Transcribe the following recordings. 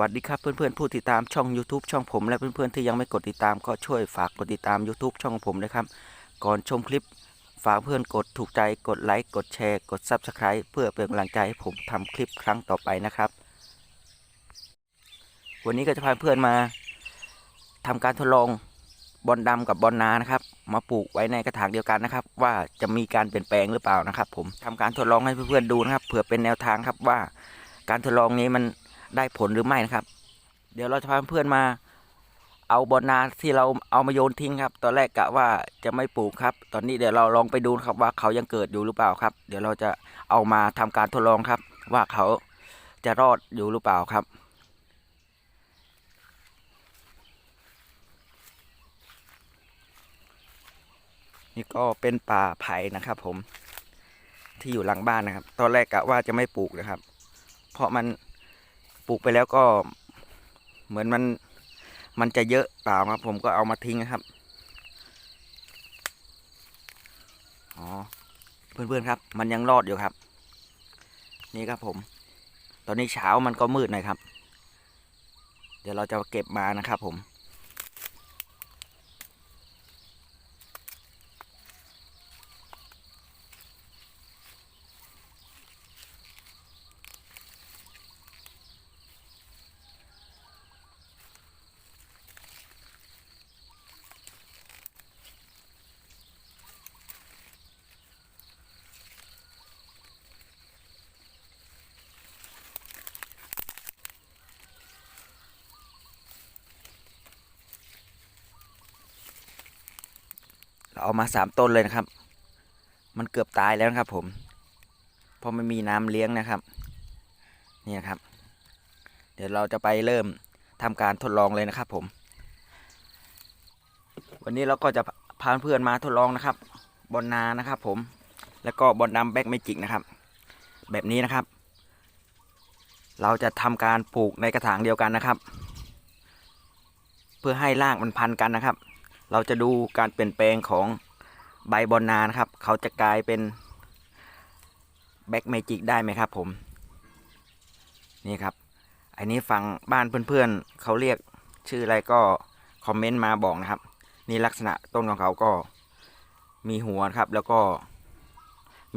วัสดีครับเพื่อนๆผู้ติดตามช่อง YouTube ช่องผมและเพื่อนๆที่ยังไม่กดติดตามก็ช่วยฝากกดติดตาม YouTube ช่องผมนะครับ ก่อนชมคลิป ฝากเพื่อนกดถูกใจกดไลค์กดแชร์กด Subscribe เพื่อเป็นกำลังใจให้ผมทำคลิปครั้งต่อไปนะครับ วันนี้ก็จะพาเพื่อนมาทำการทดลองบอลดำกับบอลนานะครับ มาปลูกไว้ในกระถางเดียวกันนะครับ ว่าจะมีการเปลี่ยนแปลงหรือเปล่านะครับ ผมทำการทดลองให้เพื่อนๆดูนะครับเผื่อเป็นแนวทางครับว่า การทดลองนี้มัน ได้ผลหรือไม่นะครับ เดี๋ยวเราจะพาเพื่อนมา เอาบอลนาที่เราเอามาโยนทิ้งครับ ตอนแรกกะว่าจะไม่ปลูกครับ ตอนนี้เดี๋ยวเราลองไปดูครับว่าเขายังเกิดอยู่หรือเปล่าครับ เดี๋ยวเราจะเอามาทำการทดลองครับ ว่าเขาจะรอดอยู่หรือเปล่าครับนี่ก็เป็นป่าไผ่นะครับ ผมที่อยู่หลังบ้านนะครับ ตอนแรกกะว่าจะไม่ปลูกนะครับ เพราะมัน ปลูกไปแล้วก็เหมือนมันมันจะเยอะเปล่าครับ ผมก็เอามาทิ้งนะครับอ๋อเพื่อนๆครับ มันยังรอดอยู่ครับ นี่ครับผม ตอนนี้เช้ามันก็มืดหน่อยครับ เดี๋ยวเราจะเก็บมานะครับผม เราเอามาสามต้นเลยนะครับ มันเกือบตายแล้วนะครับ ผม เพราะไม่มีน้ำเลี้ยงนะครับ นี่นะครับ เดี๋ยวเราจะไปเริ่มทำการทดลองเลยนะครับ ผม วันนี้เราก็จะพาเพื่อนมาทดลองนะครับ บอลนานะครับ ผม แล้วก็บอลดำแบ็กเมจิกนะครับ แบบนี้นะครับ เราจะทำการปลูกในกระถางเดียวกันนะครับ เพื่อให้รากมันพันกันนะครับ เราจะดูการเปลี่ยนแปลงของใบบอลนานะครับ เขาจะกลายเป็นแบ็กเมจิกได้ไหมครับผม นี่ครับ อันนี้ฟังบ้านเพื่อนๆเขาเรียกชื่ออะไรก็คอมเมนต์มาบอกนะครับ นี่ลักษณะต้นของเขาก็มีหัวครับ แล้วก็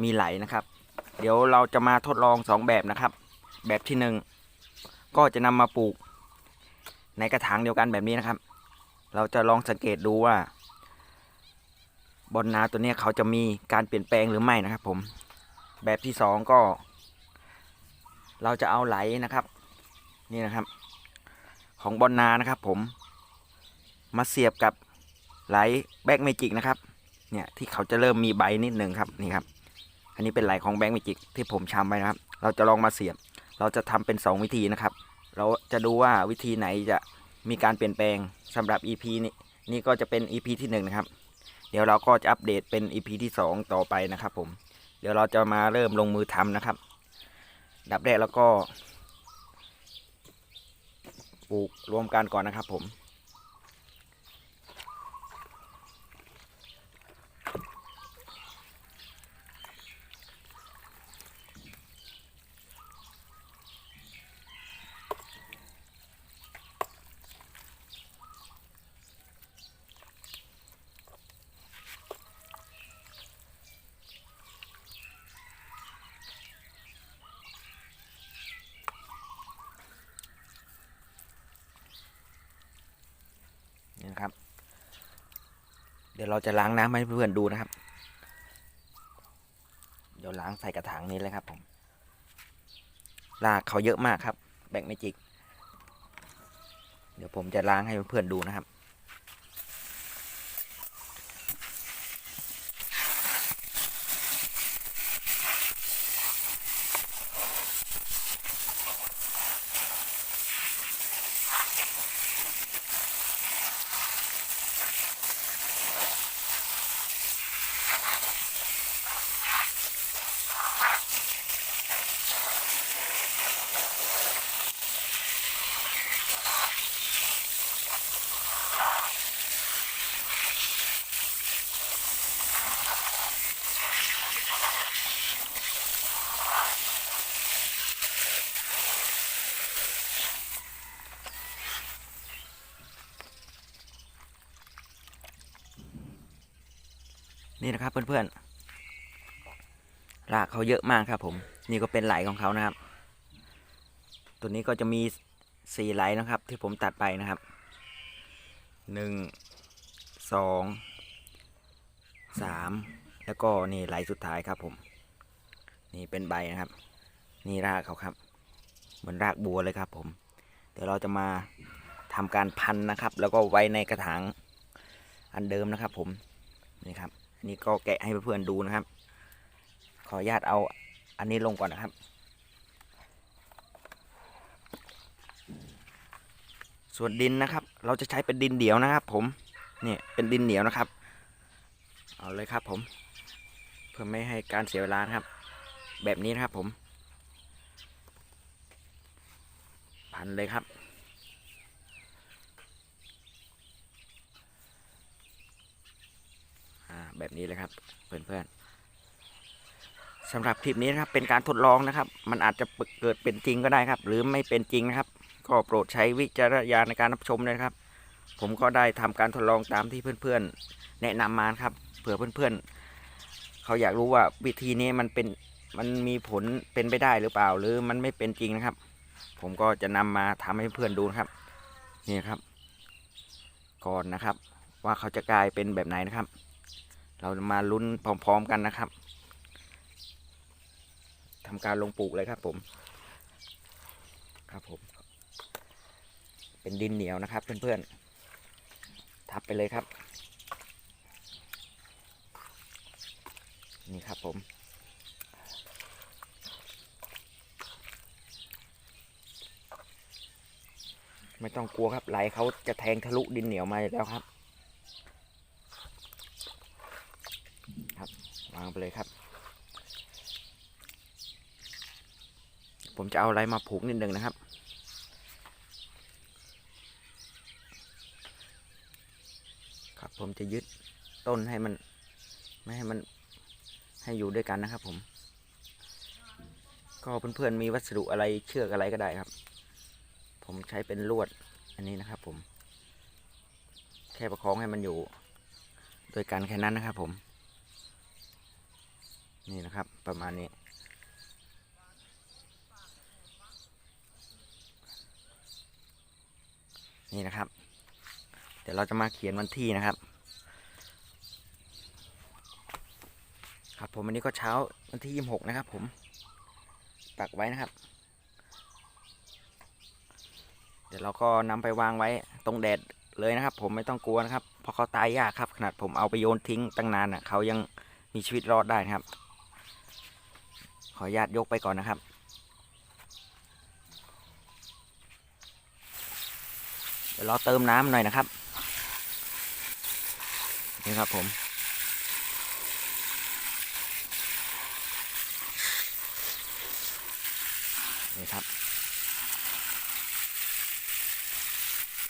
มีไหลนะครับ เดี๋ยวเราจะมาทดลองสองแบบนะครับ แบบที่หนึ่งก็จะนำมาปลูกในกระถางเดียวกันแบบนี้นะครับ เราจะลองสังเกตดูว่าบนนาตัวนี้เขาจะมีการเปลี่ยนแปลงหรือไม่นะครับ ผม แบบที่สองก็ เราจะเอาไหลนะครับ นี่นะครับ ของบอลนานะครับ ผม มาเสียบกับไหลแบ็กเมจิกนะครับ เนี่ยที่เขาจะเริ่มมีใบนิดหนึ่งครับนี่ครับ อันนี้เป็นไหลของแบ็กเมจิกที่ผมชำไปนะครับ เราจะลองมาเสียบ เราจะทำเป็นสองวิธีนะครับ เราจะดูว่าวิธีไหนจะ มีการเปลี่ยนแปลงสำหรับ EP นี้นี่ก็จะเป็น EP ที่หนึ่งนะครับ เดี๋ยวเราก็จะอัปเดตเป็น EP ที่สองต่อไปนะครับ ผม เดี๋ยวเราจะมาเริ่มลงมือทำนะครับ ดับแรกแล้วก็ปลูกรวมกันก่อนนะครับ ผม เดี๋ยวเราจะล้างน้ำให้เพื่อนๆดูนะครับ เดี๋ยวล้างใส่กระถางนี้เลยครับผมรากเขาเยอะมากครับ แบกเมจิก เดี๋ยวผมจะล้างให้เพื่อนๆดูนะครับ นี่นะครับเพื่อนๆรากเขาเยอะมากครับ ผม นี่ก็เป็นไหลของเขานะครับ ตัวนี้ก็จะมีสี่ไหลนะครับ ที่ผมตัดไปนะครับหนึ่งสองสามแล้วก็นี่ไหลสุดท้ายครับ ผม นี่เป็นใบนะครับ นี่รากเขาครับ เหมือนรากบัวเลยครับผมเดี๋ยวเราจะมาทำการพันนะครับ แล้วก็ไว้ในกระถางอันเดิมนะครับ ผมนี่ครับ นนี้ก็แกะให้เพื่อนๆดูนะครับ ขออนุญาตเอาอันนี้ลงก่อนนะครับ ส่วนดินนะครับ เราจะใช้เป็นดินเดียวนะครับ ผมเนี่ยเป็นดินเหนียวนะครับ เอาเลยครับ ผม เพื่อไม่ให้การเสียเวลานะครับ แบบนี้นะครับผม พันเลยครับ อ่า แบบนี้เลยครับ เพื่อนๆสำหรับคลิปนี้นะครับเป็นการทดลองนะครับ มันอาจจะเกิดเป็นจริงก็ได้ครับ หรือไม่เป็นจริงนะครับ ก็โปรดใช้วิจารณญาณในการรับชมนะครับ ผมก็ได้ทำการทดลองตามที่เพื่อนๆ แนะนำมาครับเผื่อเพื่อนๆ เขาอยากรู้ว่าวิธีนี้มันเป็นมันมีผลเป็นไปได้หรือเปล่า หรือมันไม่เป็นจริงนะครับ ผมก็จะนำมาทำให้เพื่อนดูนครับนี่ครับ ก่อนนะครับ ว่าเขาจะกลายเป็นแบบไหนนะครับ เรามาลุ้นพร้อมๆกันนะครับทำการลงปลูกเลยครับผม ครับผม เป็นดินเหนียวนะครับเพื่อนๆ ทับไปเลยครับ นี่ครับผม ไม่ต้องกลัวครับไหลเขาจะแทงทะลุดินเหนียวมาอยู่แล้วครับครับวางไป เลยครับ ผมจะเอาอะไรมาผูกนิดนึงนะครับ ครับผมจะยึดต้นให้มัน ไม่ให้มันให้อยู่ด้วยกันนะครับ ผม ก็เพื่อนๆมีวัสดุอะไรเชือกอะไรก็ได้ครับ ผมใช้เป็นลวดอันนี้นะครับ ผม แค่ประคองให้มันอยู่โดยกันแค่นั้นนะครับผม นี่นะครับประมาณนี้ นี่นะครับ เดี๋ยวเราจะมาเขียนวันที่นะครับ ครับผมวันนี้ก็เช้าวันที่ยี่หกนะครับ ผมปักไว้นะครับ เดี๋ยวเราก็นำไปวางไว้ตรงแดดเลยนะครับ ผมไม่ต้องกลัวนะครับเพราะเขาตายยากครับ ขนาดผมเอาไปโยนทิ้งตั้งนานอะเขายังมีชีวิตรอดได้นะครับ ขออนุญาตยกไปก่อนนะครับ เดี๋ยวเราเติมน้ำหน่อยนะครับ นี่ครับผมนี่ครับ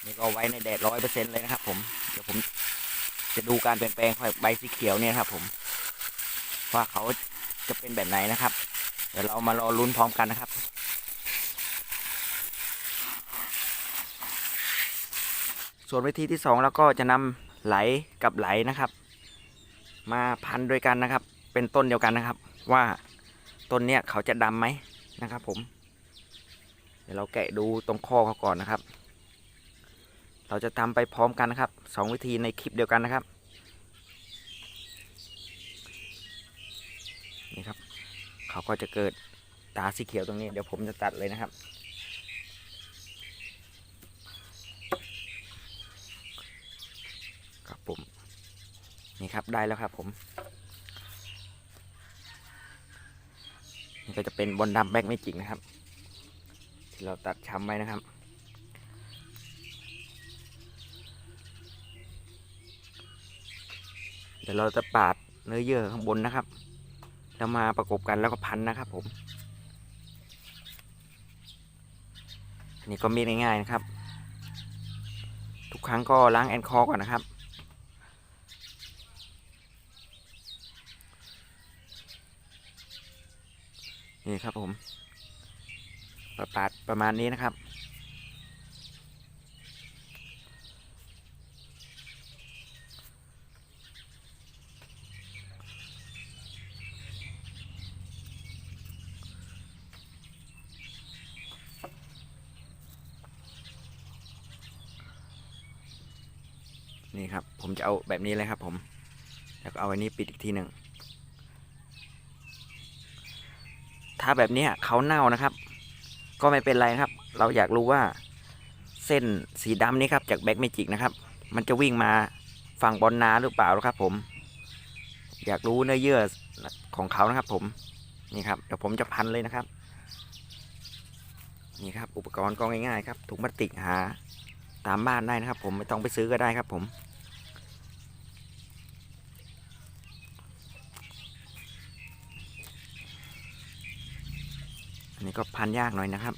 นี่ก็ไว้ในแดดร้อยเปอร์เซ็นต์เลยนะครับ ผม เดี๋ยวผมจะดูการเปลี่ยนแปลงของใบสีเขียวเนี่ยครับ ผม ว่าเขา จะเป็นแบบไหนนะครับ เดี๋ยวเรามารอลุ้นพร้อมกันนะครับส่วนวิธีที่สองเราก็จะนำไหลกับไหลนะครับ มาพันด้วยกันนะครับ เป็นต้นเดียวกันนะครับ ว่าต้นเนี้ยเขาจะดำไหมนะครับ ผม เดี๋ยวเราแกะดูตรงข้อเขาก่อนนะครับ เราจะทำไปพร้อมกันนะครับสองวิธีในคลิปเดียวกันนะครับ นี่ครับ เขาก็จะเกิดตาสีเขียวตรงนี้ เดี๋ยวผมจะตัดเลยนะครับ ครับผม นี่ครับได้แล้วครับผม นี่ก็จะเป็นบนดำแบ็กไม่จิกนะครับ ที่เราตัดช้ำไว้นะครับเดี๋ยวเราจะปาดเนื้อเยื่อข้างบนนะครับ แล้วมาประกบกันแล้วก็พันนะครับ ผมอันนี้ก็มีง่ายๆนะครับ ทุกครั้งก็ล้างแอลกอร์ก่อนนะครับนี่ครับผมประปาดประมาณนี้นะครับ น นี่ครับ ผม จะเอาแบบนี้เลยครับผม แล้วก็เอาอันนี้ปิดอีกทีหนึ่ง ถ้าแบบนี้เขาเน่านะครับ ก็ไม่เป็นไรครับ เราอยากรู้ว่าเส้นสีดำนี้ครับจากแบ็กเมจิกนะครับ มันจะวิ่งมาฝั่งบอลนาหรือเปล่าครับ ผม อยากรู้เนื้อเยื่อของเขานะครับ ผม นี่ครับ เดี๋ยวผมจะพันเลยนะครับ นี่ครับ อุปกรณ์ก็ง่ายๆครับ ถุงพลาสติกหาตามบ้านได้นะครับ ผมไม่ต้องไปซื้อก็ได้ครับผม อันนี้ ก็พันยากหน่อยนะครับ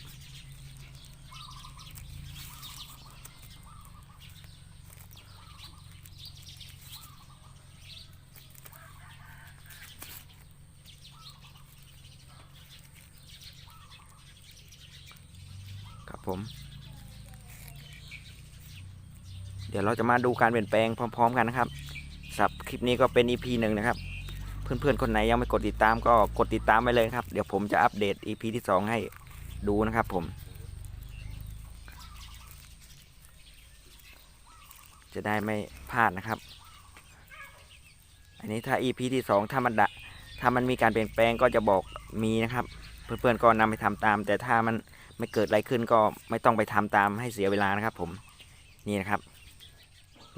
ครับผม เดี๋ยวเราจะมาดูการเปลี่ยนแปลงพร้อม ๆ กันนะครับสับคลิปนี้ก็เป็น EP หนึ่งนะครับ เพื่อนๆ คนไหนยังไม่กดติดตามก็กดติดตามไปเลยครับ เดี๋ยวผมจะอัปเดต EP ที่ 2 ให้ดูนะครับผม จะได้ไม่พลาดนะครับ อันนี้ถ้า EP ที่ 2 ถ้ามันดะถ้ามันมีการเปลี่ยนแปลงก็จะบอกมีนะครับ เพื่อนๆก็นำไปทำตาม แต่ถ้ามันไม่เกิดอะไรขึ้นก็ไม่ต้องไปทำตามให้เสียเวลานะครับ ผมนี่นะครับ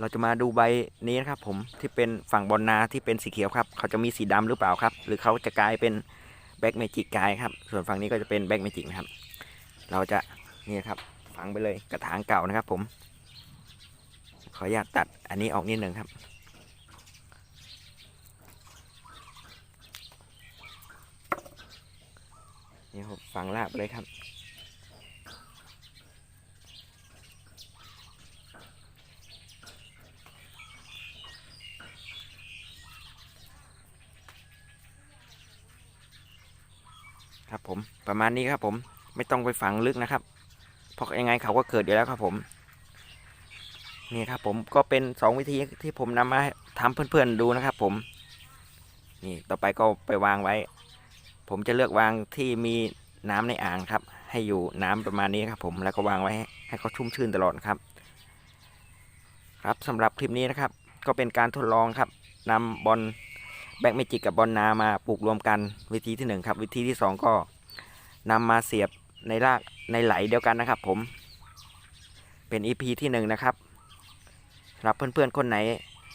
เราจะมาดูใบนี้นะครับผมที่เป็นฝั่งบอลนาที่เป็นสีเขียวครับ เขาจะมีสีดำหรือเปล่าครับ หรือเขาจะกลายเป็นแบ็กเมจิกกายครับ ส่วนฝั่งนี้ก็จะเป็นแบ็กเมจิกนะครับ เราจะนี่ครับฝังไปเลยกระถางเก่านะครับ ผม ขออนุญาตตัดอันนี้ออกนิดหนึ่งครับ นี่ครับฝังลาบไปเลยครับ ครับผมประมาณนี้ครับผมไม่ต้องไปฝังลึกนะครับ เพราะยังไงเขาก็เกิดอยู่แล้วครับผม นี่ครับผมก็เป็นสองวิธีที่ผมนำมาให้ทำเพื่อนๆดูนะครับ ผม นี่ต่อไปก็ไปวางไว้ ผมจะเลือกวางที่มีน้ำในอ่างครับ ให้อยู่น้ำประมาณนี้ครับ ผมแล้วก็วางไว้ให้เขาชุ่มชื่นตลอดครับ ครับสำหรับคลิปนี้นะครับ ก็เป็นการทดลองครับนำบอล แบ็กเมจิกกับบอลนามาปลูกรวมกันวิธีที่หนึ่งครับวิธีที่สองก็นำมาเสียบในรากในไหลเดียวกันนะครับ ผม เป็น EP ที่หนึ่งนะครับสำหรับเพื่อนๆคนไหน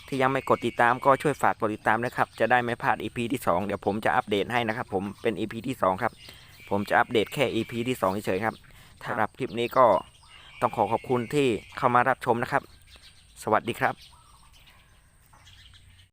ที่ยังไม่กดติดตามก็ช่วยฝากกดติดตามนะครับ จะได้ไม่พลาด EP ที่ 2 เดี๋ยวผมจะอัปเดตให้นะครับ ผมเป็น EP ที่ 2 ครับ ผมจะอัปเดตแค่ EP ที่2เฉยๆครับสำหรับคลิปนี้ก็ต้องขอขอบคุณที่เข้ามารับชมนะครับ สวัสดีครับ